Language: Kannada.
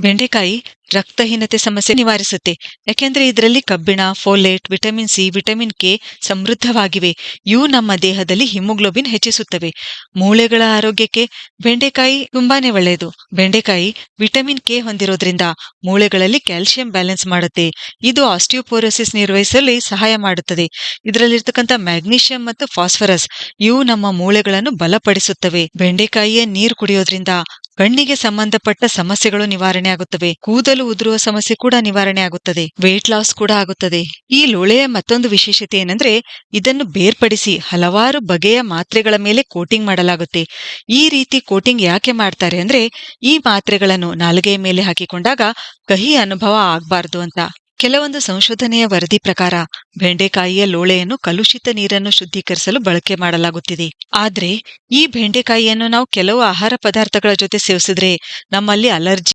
ಬೆಂಡೆಕಾಯಿ ರಕ್ತಹೀನತೆ ಸಮಸ್ಯೆ ನಿವಾರಿಸುತ್ತೆ. ಯಾಕೆಂದ್ರೆ ಇದರಲ್ಲಿ ಕಬ್ಬಿಣ, folate, vitamin C, vitamin K ಸಮೃದ್ಧವಾಗಿವೆ. ಇವು ನಮ್ಮ ದೇಹದಲ್ಲಿ ಹಿಮೋಗ್ಲೋಬಿನ್ ಹೆಚ್ಚಿಸುತ್ತವೆ. ಮೂಳೆಗಳ ಆರೋಗ್ಯಕ್ಕೆ ಬೆಂಡೆಕಾಯಿ ತುಂಬಾನೇ ಒಳ್ಳೆಯದು. ಬೆಂಡೆಕಾಯಿ ವಿಟಮಿನ್ ಕೆ ಹೊಂದಿರೋದ್ರಿಂದ ಮೂಳೆಗಳಲ್ಲಿ ಕ್ಯಾಲ್ಸಿಯಂ ಬ್ಯಾಲೆನ್ಸ್ ಮಾಡುತ್ತೆ. ಇದು ಆಸ್ಟಿಯೋಪೋರೋಸಿಸ್ ನಿರ್ವಹಿಸಲು ಸಹಾಯ ಮಾಡುತ್ತದೆ. ಇದರಲ್ಲಿರ್ತಕ್ಕಂಥ ಮ್ಯಾಗ್ನೀಷಿಯಂ ಮತ್ತು ಫಾಸ್ಫರಸ್ ಇವು ನಮ್ಮ ಮೂಳೆಗಳನ್ನು ಬಲಪಡಿಸುತ್ತವೆ. ಬೆಂಡೆಕಾಯಿಯ ನೀರು ಕುಡಿಯೋದ್ರಿಂದ ಕಣ್ಣಿಗೆ ಸಂಬಂಧಪಟ್ಟ ಸಮಸ್ಯೆಗಳು ನಿವಾರಣೆ ಆಗುತ್ತವೆ. ಕೂದಲು ಉದುರುವ ಸಮಸ್ಯೆ ಕೂಡ ನಿವಾರಣೆ ಆಗುತ್ತದೆ. ವೇಟ್ ಲಾಸ್ ಕೂಡ ಆಗುತ್ತದೆ. ಈ ಲೋಳೆಯ ಮತ್ತೊಂದು ವಿಶೇಷತೆ ಏನಂದ್ರೆ, ಇದನ್ನು ಬೇರ್ಪಡಿಸಿ ಹಲವಾರು ಬಗೆಯ ಮಾತ್ರೆಗಳ ಮೇಲೆ ಕೋಟಿಂಗ್ ಮಾಡಲಾಗುತ್ತೆ. ಈ ರೀತಿ ಕೋಟಿಂಗ್ ಯಾಕೆ ಮಾಡ್ತಾರೆ ಅಂದ್ರೆ, ಈ ಮಾತ್ರೆಗಳನ್ನು ನಾಲ್ಗೆಯ ಮೇಲೆ ಹಾಕಿಕೊಂಡಾಗ ಕಹಿ ಅನುಭವ ಆಗ್ಬಾರ್ದು ಅಂತ. ಕೆಲವೊಂದು ಸಂಶೋಧನೆಯ ವರದಿ ಪ್ರಕಾರ, ಬೆಂಡೆಕಾಯಿಯ ಲೋಳೆಯನ್ನು ಕಲುಷಿತ ನೀರನ್ನು ಶುದ್ಧೀಕರಿಸಲು ಬಳಕೆ ಮಾಡಲಾಗುತ್ತಿದೆ. ಆದ್ರೆ, ಈ ಬೆಂಡೆಕಾಯಿಯನ್ನು ನಾವು ಕೆಲವು ಆಹಾರ ಪದಾರ್ಥಗಳ ಜೊತೆ ಸೇವಿಸಿದ್ರೆ, ನಮ್ಮಲ್ಲಿ ಅಲರ್ಜಿ